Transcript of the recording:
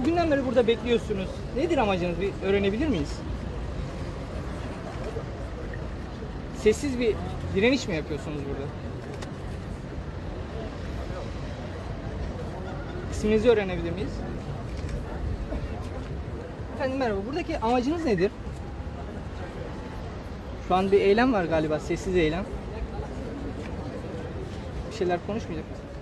Bugünden beri burada bekliyorsunuz. Nedir amacınız? Bir öğrenebilir miyiz? Sessiz bir direniş mi yapıyorsunuz burada? İsminizi öğrenebilir miyiz? Efendim merhaba. Buradaki amacınız nedir? Şu an bir eylem var galiba. Sessiz eylem. Bir şeyler konuşmayacak mısınız?